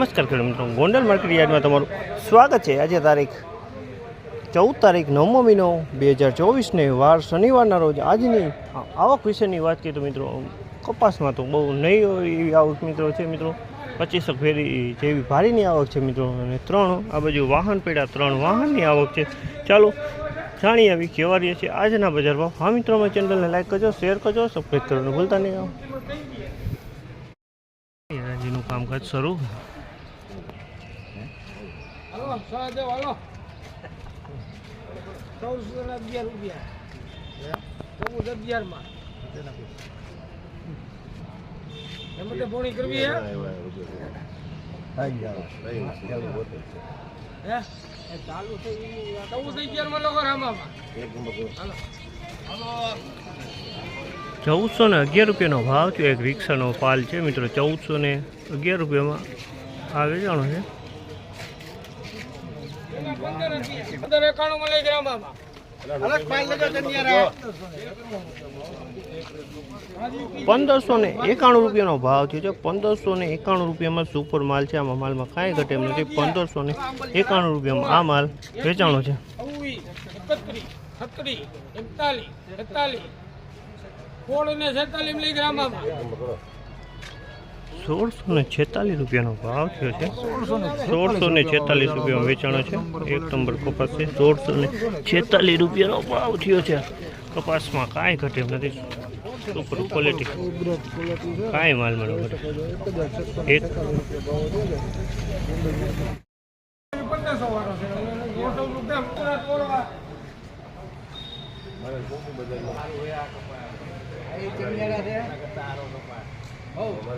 નમસ્કાર ખેડૂત મિત્રો, ગોંડલ માર્કેટ યાર્ડમાં તમારું સ્વાગત છે. આજે તારીખ ચૌદ તારીખ નવમો મહિનો બે હજાર ચોવીસને વાર શનિવારના રોજ આજની આવક વિશેની વાત કરીએ તો મિત્રો, કપાસમાં તો બહુ નહીં હોય એવી આવક મિત્રો છે મિત્રો. પચીસ ફેરી જેવી ભારીની આવક છે મિત્રો અને ત્રણ આ બાજુ વાહન પેઢા ત્રણ વાહનની આવક છે. ચાલો જાણી આવી કેવારીએ છીએ આજના બજાર ભાવ. હા મિત્રો, અમારી ચેનલને લાઈક કરજો, શેર કરજો સબસ્ક્રાઈબ કરવાનું ભૂલતા નહીં. કામકાજ શરૂ. હાલો સો દેવ, હાલો. ચૌદસો ને અગિયાર રૂપિયા. ચૌદ અગિયારમાં. એમાં પોણી કરવી હે? હે? ચાલુ થઈ ચૌદ અગિયારમાં લોકો રામામાં. હાલો. ચૌદસો ને અગિયાર રૂપિયાનો ભાવ છે એક રિક્ષાનો પાલ છે. મિત્રો, ચૌદસો ને અગિયાર રૂપિયામાં આ વેચાણો છે? પંદર રામામાં પંદરસો ને એકાણું રૂપિયાનો ભાવ થયો છે. પંદરસો ને એકાણું રૂપિયામાં સુપર માલ છે. આમાં માલમાં કાંઈ ઘટે નથી. પંદરસો ને એકાણું રૂપિયામાં આ માલ વેચાણો છે. છત્રીસ એકતાલીસ એકતાલીસ. સોળ ને છેતાલીસ લઈ ગયા રામામાં સોળસો ને છેતાલીસ રૂપિયાનો ભાવ થયો છે. સોળસો ને છેતાલીસ રૂપિયામાં વેચાણો છે. એક નંબર કપાસ છે. સોળસો ને છેતાલીસ રૂપિયાનો ભાવ થયો છે. કપાસમાં કાંઈ ઘટે એમ નથી. સુપર ક્વોલિટી કાંઈ માલ મળ્યો ઘટે એક પંદરસો વાળો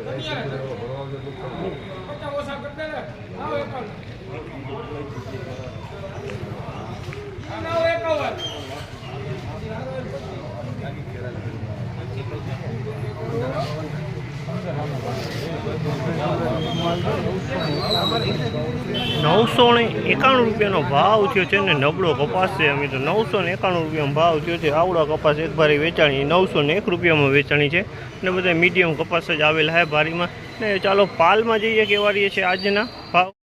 છે ને. નવસો ને એકાણું રૂપિયાનો ભાવ થયો છે ને નબળો કપાસ છે. અમે તો નવસો ને એકાણું રૂપિયાનો ભાવ થયો છે. આવડા કપાસ એક ભારી વેચાણી, નવસો ને એક રૂપિયામાં વેચાણી છે. અને બધા મીડિયમ કપાસ જ આવેલા છે ભારીમાં. ને ચાલો પાલમાં જઈએ કેવા રહીએ છે આજના ભાવ?